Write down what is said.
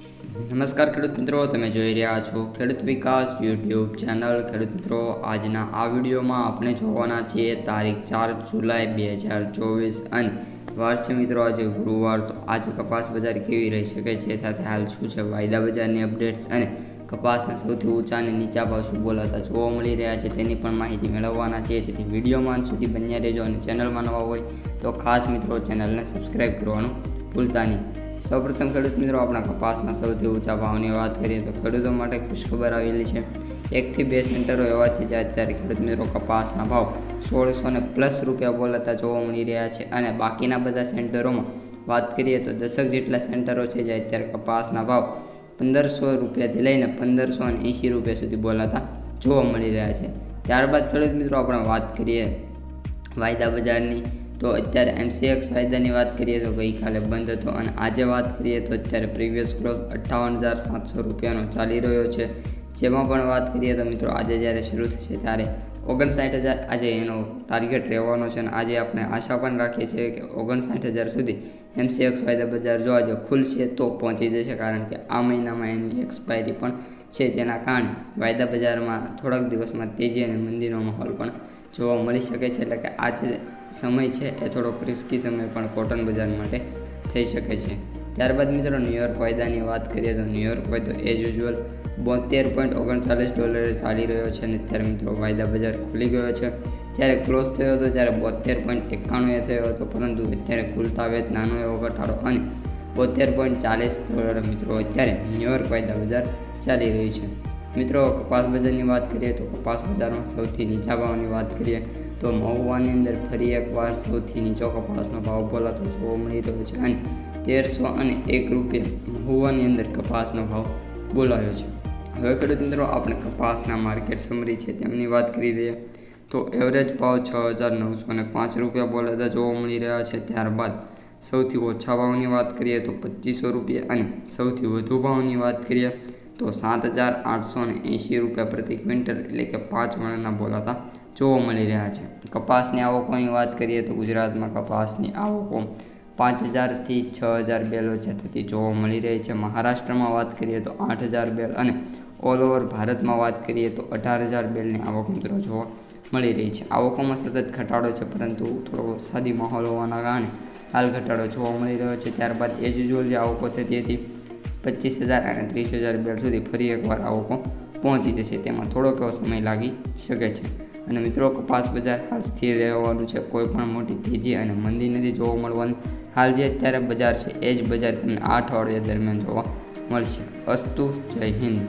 નમસ્કાર ખેડૂત મિત્રો, તમે જોઈ રહ્યા છો ખેડૂત વિકાસ યુટ્યુબ ચેનલ. ખેડૂત મિત્રો, આજના આ વિડીયોમાં આપણે જોવાના છીએ તારીખ ચાર જુલાઈ બે હજાર ચોવીસ અને વાર છે મિત્રો, આજે ગુરુવાર. તો આજે કપાસ બજાર કેવી રહી શકે છે? સાથે હાલ શું છે? વાયદા બજારની અપડેટ્સ અને કપાસના સૌથી ઊંચા અને નીચા ભાવ શું બોલાતા જોવા મળી રહ્યા છે તેની પણ માહિતી મેળવવાના છે તેથી વિડીયોમાં સુધી બન્યા રહેજો અને ચેનલમાં નવા હોય તો ખાસ મિત્રો, ચેનલને સબસ્ક્રાઈબ કરવાનું ભૂલતા નહીં. સૌપ્રથમ ખેડૂત મિત્રો, આપણા કપાસના સૌથી ઊંચા ભાવની વાત કરીએ તો ખેડૂતો માટે ખુશખબર આવેલી છે. એકથી બે સેન્ટરો એવા છે જ્યાં અત્યારે ખેડૂત મિત્રો કપાસના ભાવ સોળસો ને પ્લસ રૂપિયા બોલાતા જોવા મળી રહ્યા છે. અને બાકીના બધા સેન્ટરોમાં વાત કરીએ તો દશક જેટલા સેન્ટરો છે જ્યાં અત્યારે કપાસના ભાવ પંદરસો રૂપિયાથી લઈને પંદરસો અને એંશી રૂપિયા સુધી બોલાતા જોવા મળી રહ્યા છે. ત્યારબાદ ખેડૂત મિત્રો, આપણે વાત કરીએ વાયદા બજારની. તો અત્યારે એમસીએક્સ ફાયદાની વાત કરીએ તો ગઈકાલે બંધ હતો અને આજે વાત કરીએ તો અત્યારે પ્રીવિયસ ક્લોઝ અઠ્ઠાવન હજાર સાતસો રૂપિયાનો ચાલી રહ્યો છે. જેમાં પણ વાત કરીએ તો મિત્રો આજે જ્યારે શરૂ થશે ત્યારે ઓગણસાઠ હજાર આજે એનો ટાર્ગેટ રહેવાનો છે અને આજે આપણે આશા પણ રાખીએ છીએ કે ઓગણસાઠ હજાર સુધી એમસીએક્સ વાયદા બજાર જો આજે ખુલશે તો પહોંચી જશે કારણ કે આ મહિનામાં એની એક્સપાયરી પણ છે જેના કારણે વાયદા બજારમાં થોડાક દિવસમાં તેજી અને મંદીનો માહોલ પણ જોવા મળી શકે છે એટલે કે આ સમય છે એ થોડોક રિસ્કી સમય પણ કોટન બજાર માટે થઈ શકે છે. ત્યારબાદ મિત્રો ન્યુયોર્ક વાયદાની વાત કરીએ તો ન્યુયોર્ક વાયદો એઝ યુઝ્યુઅલ બોતેર પોઈન્ટ ઓગણચાલીસ ડોલરે ચાલી રહ્યો છે અને અત્યારે મિત્રો વાયદા બજાર ખુલી ગયો છે. જ્યારે ક્લોઝ થયો હતો ત્યારે બોતેર પોઈન્ટ એકાણું થયો હતો, પરંતુ અત્યારે ખુલતા વેત નાનો એવો ઘટાડો અને બોતેર પોઈન્ટ ચાલીસ ડોલર મિત્રો અત્યારે ન્યુયોર્ક વાયદા બજાર ચાલી રહ્યું છે. મિત્રો કપાસ બજારની વાત કરીએ તો કપાસ બજારમાં સૌથી નીચા ભાવની વાત કરીએ તો મહુવાની અંદર ફરી એકવાર સૌથી નીચો કપાસનો ભાવ બોલાતો જોવા મળી રહ્યો છે અને તેરસો અને એક રૂપિયા મહુવાની અંદર કપાસનો ભાવ બોલાયો છે. હવે ખેડૂત મિત્રો, આપણે કપાસના માર્કેટ સમરી છે તેમની વાત કરી દઈએ. તો એવરેજ ભાવ છ હજાર નવસો અને પાંચ રૂપિયા બોલાતા જોવા મળી રહ્યા છે. ત્યારબાદ સૌથી ઓછા ભાવની વાત કરીએ તો પચીસો રૂપિયા અને સૌથી વધુ ભાવની વાત કરીએ તો સાત હજાર આઠસો ને એંશી રૂપિયા પ્રતિ ક્વિન્ટલ એટલે કે પાંચ મણના બોલાતા જોવા મળી રહ્યા છે. કપાસની આવકોની વાત કરીએ તો ગુજરાતમાં કપાસની આવકો પાંચ હજારથી છ હજાર બેલો છે થતી જોવા મળી રહી છે. મહારાષ્ટ્રમાં વાત કરીએ તો આઠ હજાર બેલ અને ઓલ ઓવર ભારતમાં વાત કરીએ તો અઢાર હજાર બેલની આવક મિત્રો જોવા મળી રહી છે. આવકોમાં સતત ઘટાડો છે, પરંતુ થોડો વરસાદી માહોલ હોવાના કારણે હાલ ઘટાડો જોવા મળી રહ્યો છે. ત્યારબાદ એ જ જે આવકો થતી હતી પચીસ હજાર અને ત્રીસ હજાર બેલ સુધી ફરી એકવાર આવકો પહોંચી જશે. તેમાં થોડોક એવો સમય લાગી શકે છે. અને મિત્રો, કપાસ બજાર હાલ સ્થિર રહેવાનું છે. કોઈ પણ મોટી તેજી અને મંદી નથી જોવા મળવાની. હાલ જે અત્યારે બજાર છે, એ જ બજાર તમને આ અઠવાડિયા દરમિયાન જોવા મળશે. અસ્તુ, જય હિન્દ.